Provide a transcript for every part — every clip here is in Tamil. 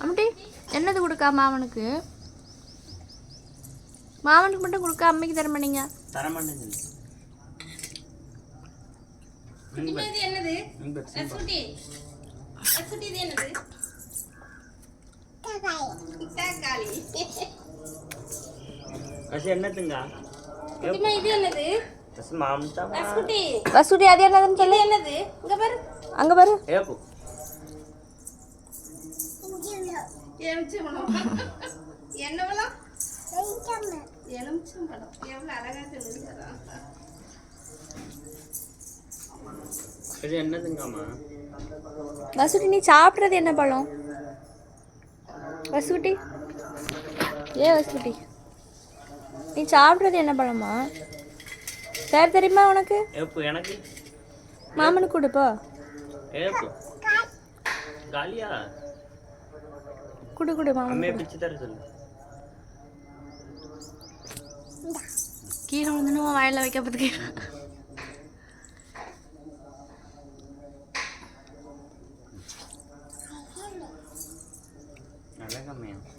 அம்முட்டி என்னது கொடுக்கா மாமனுக்கு? மாமனுக்கு மட்டும் கொடுக்க அம்மைக்கு தர மாட்டீங்க? தரமாட்டேன் இது என்னது? என்னது இது என்னது? வசூட்டி அது என்னதுன்னு சொல்லு என்னது இங்க பாரு அங்கே பாரு ஏப்பு எலுமிச்சம்பழம் என்னவெல்லாம் எலுமிச்சம்பழம் எவ்வளவு அழகா சொல்லுங்க கசி என்னதுங்கம்மா வசூட்டி நீ சாப்பிட்றது என்ன பழம் வசூட்டி ஏ வசூட்டி நீ சாப்பிட்றது என்ன பழமா பேர் தெரியுமா உனக்கு? ஏப்பு எனக்கு? மாமனுக்கு கொடுப்போ ஏப்பு காலியா? குடு குடு மாமன் அம்மையை பிச்சு தர சொல்லு. கீழே வந்து வயலில் வைக்க பார்த்துக்க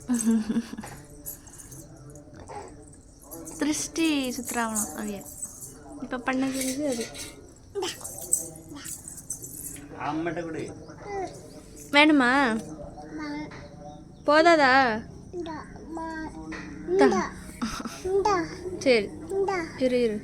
திருஷ்டி சுற்றுறாவலாம் அவைய இப்போ பண்ணது இது அது. அம்மட்ட கொடு வேணுமா? போதாதா. சரி இரு இரு.